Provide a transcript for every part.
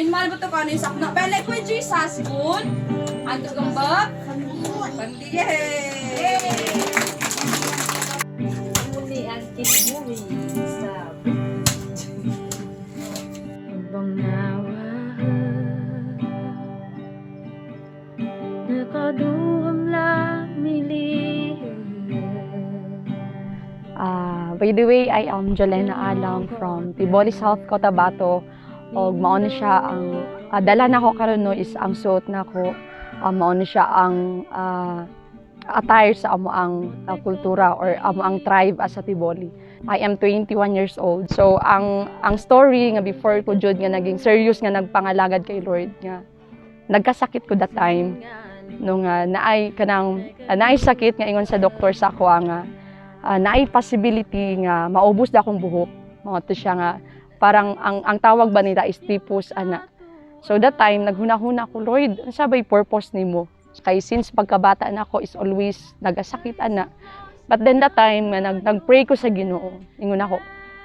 Minmal ko to kano yung sakna. Pele ko Jesus, good. Anto gambak. Yay! Movie and kids movie. Stop. Ibang nawa Nakaduham lang milihim Ah, by the way, I am Jolena Alam from Tiboli South, Cotabato. Og mao na siya ang ah, dala nako karon no is ang suot nako. Uh, mao na siya ang ah, attire sa amo ang ah, kultura or amo ang tribe as sa Tiboli. I am 21 years old. So ang ang story nga before ko jud nga naging serious nga nagpangalagad kay Lord nga nagkasakit ko that time nung uh, naay kanang uh, naay sakit nga ingon sa doktor sa ako nga uh, naay possibility nga maubos da akong buhok. Mao siya nga parang ang ang tawag ba nila is typhus ana. So that time naghuna-huna ko, Lord, unsa bay purpose nimo? Kay since pagkabata na ako is always nagasakit ana. But then that time nag nagpray ko sa Ginoo. Ingon ako,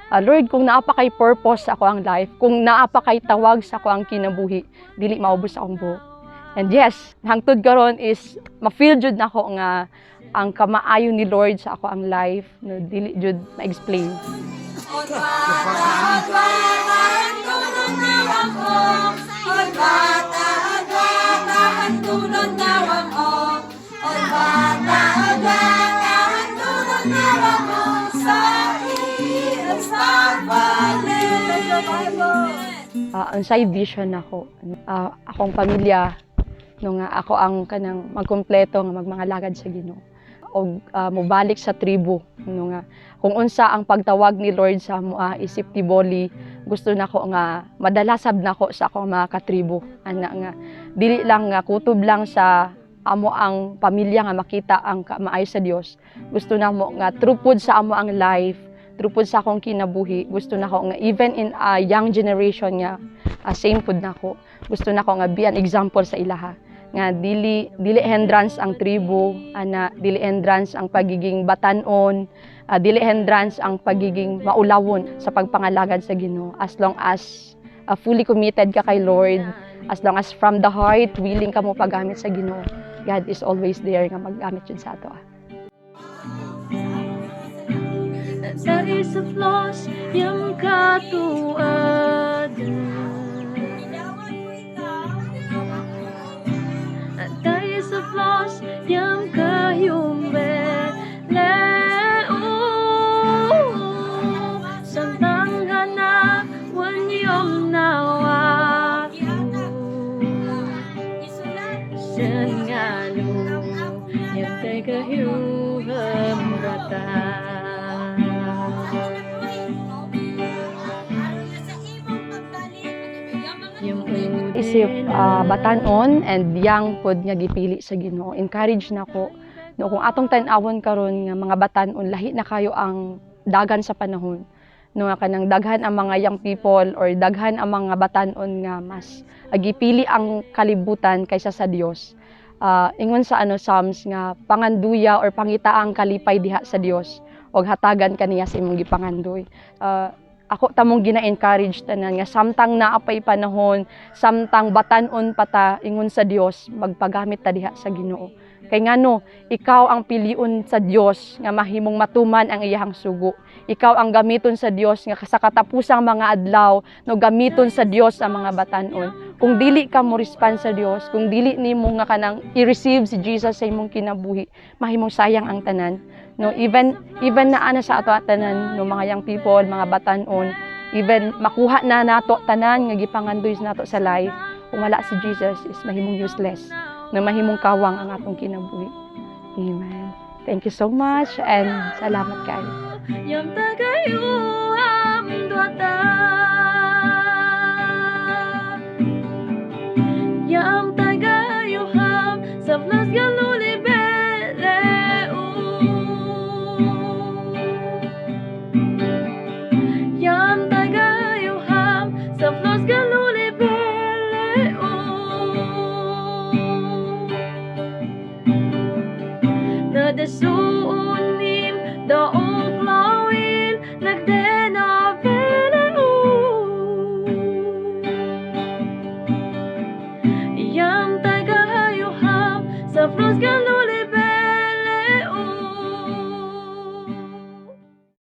"Ah, Lord, kung naapa kay purpose sa ako ang life, kung naapa kay tawag sa ako ang kinabuhi, dili maubos akong buhok. And yes, hangtod karon is ma-feel jud nako nga ang kamaayo ni Lord sa ako ang life, no dili jud ma-explain. Ah, ang side vision nako, ah, akong pamilya no nga ako ang kanang magkumpleto nga magmangalagad sa Ginoo og ah, mobalik sa tribo no nga. Kung unsa ang pagtawag ni Lord sa mua isip tiboli gusto nako nga madalasab nako sa akong mga katribo ana nga. Dili lang nga kutob lang sa amo ang pamilya nga makita ang maayo sa Dios gusto namo nga trupod sa amo ang life trupod sa akong kinabuhi. Gusto nako nga even in a young generation nga ah, same pud nako. Gusto nako nga be an example sa ilaha nga dili dili hindrance ang tribo ana dili hindrance ang pagiging batanon ah, dili hindrance ang pagiging maulawon sa pagpangalagad sa Ginoo as long as ah, fully committed ka kay Lord as long as from the heart willing ka mo paggamit sa Ginoo God is always there nga maggamit yun sa ato ah. Dari sa flaws yung katuad yung kayumbe Leo Santang hana wanyom nawa. Sengalu Yang tega hiuham rata Yung isip ah, batanon and young pod nga gipili sa Ginoo. Encourage nako no kung atong tan-awon karon nga mga batanon lahi na kayo ang dagan sa panahon. No nga kanang daghan ang mga young people or daghan ang mga batanon nga mas ah, gipili ang kalibutan kaysa sa Dios Ah, ingon sa ano Psalms nga panganduya or pangita ang kalipay diha sa Dios og hatagan kaniya sa imong gipangandoy. Ah, ako tamong gina-encourage tanan nga samtang naapay panahon samtang batanon pata ingon sa Dios magpagamit ta diha sa Ginoo kay ngano ikaw ang piliun sa Dios nga mahimong matuman ang iyahang sugo. Ikaw ang gamiton sa Dios nga sa katapusang mga adlaw no gamiton sa Dios ang mga batanon. Kung dili ka mo respond sa Dios kung dili nimo nga kanang i-receive si Jesus sa imong kinabuhi mahimong sayang ang tanan. No even even na ana sa ato tanan no mga young people mga batanon even makuha na nato tanan nga gipangandoy nato sa life kung wala si Jesus is mahimong useless na mahimong kawang ang atong kinabuhi. Amen. Thank you so much and salamat kayo. Yang tagayuham duata Yang Nadasuunim daong klawin